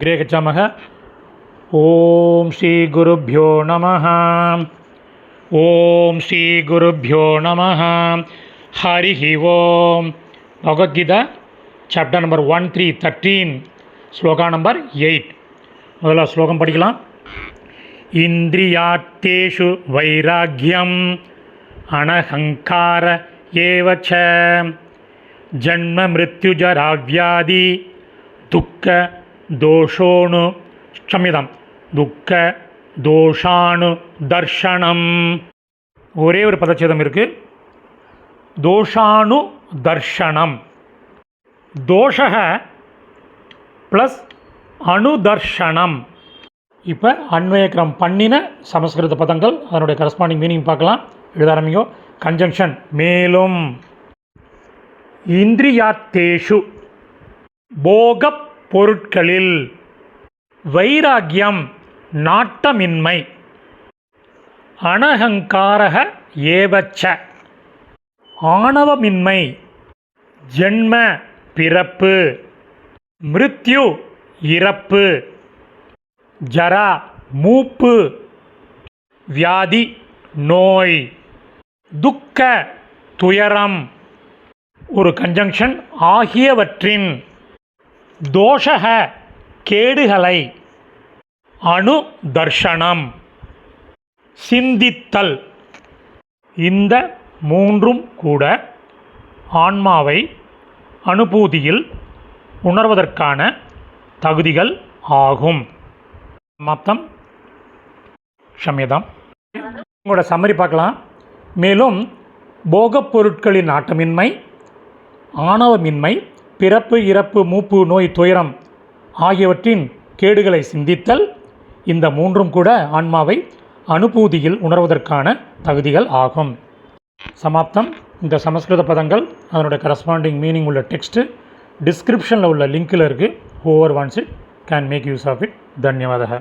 கிரேகச்சாமக. ஓம் ஸ்ரீ குருப்பியோ நம ஓம் ஸ்ரீ குருப்பியோ நம ஹரி ஓம். Bhagavad Gita chapter number one three thirteen shloka number eight முதல்ல ஸ்லோகம் படிக்கலாம். இந்திரியார்த்தேஷு வைராக்கியம் அனஹங்கார ஏவச்ச. ஜன்ம மிருத்யுஜராவியாதி துக்க தோஷோணு க்ஷமிதம் துக்க தோஷானு தர்ஷனம் ஒரே ஒரு பதச்சேதம் இருக்குது தோஷானு தர்ஷனம் தோஷக ப்ளஸ் அனுதர்ஷனம்। இப்போ அன்வயக்கிரம் பண்ணின சமஸ்கிருத பதங்கள் அதனுடைய கரஸ்பாண்டிங் மீனிங் பார்க்கலாம். எழுத ஆரம்பிங்கோ. கன்ஜங்ஷன் மேலும். இந்திரியாத்தேஷு போகப் பொருட்களில் வைராக்கியம் நாட்டமின்மை அனகங்காரக ஏவச்ச ஆணவமின்மை ஜென்ம பிறப்பு மிருத்யு இறப்பு ஜரா மூப்பு வியாதி நோய் துக்க துயரம் ஒரு கன்ஜங்ஷன் ஆகியவற்றின் தோஷக கேடுகளை. அணு தர்ஷனம் சிந்தித்தல். இந்த மூன்றும் கூட ஆன்மாவை அனுபூதியில் உணர்வதற்கான தகுதிகள் ஆகும். மொத்தம் ஷமியதம் உங்களோட சம்மரி பார்க்கலாம். மேலும் போகப் பொருட்களின் நாட்டமின்மை ஆணவமின்மை பிறப்பு இறப்பு மூப்பு நோய் துயரம் ஆகியவற்றின் கேடுகளை சிந்தித்தல் இந்த மூன்றும் கூட ஆன்மாவை அனுபூதியில் உணர்வதற்கான தகுதிகள் ஆகும். சமாப்தம். இந்த சமஸ்கிருத பதங்கள் அதனுடைய கரஸ்பாண்டிங் மீனிங் உள்ள டெக்ஸ்ட்டு டிஸ்கிரிப்ஷனில் உள்ள லிங்க்கில் இருக்குது whoever wants it can make use of it தன்யவாதக.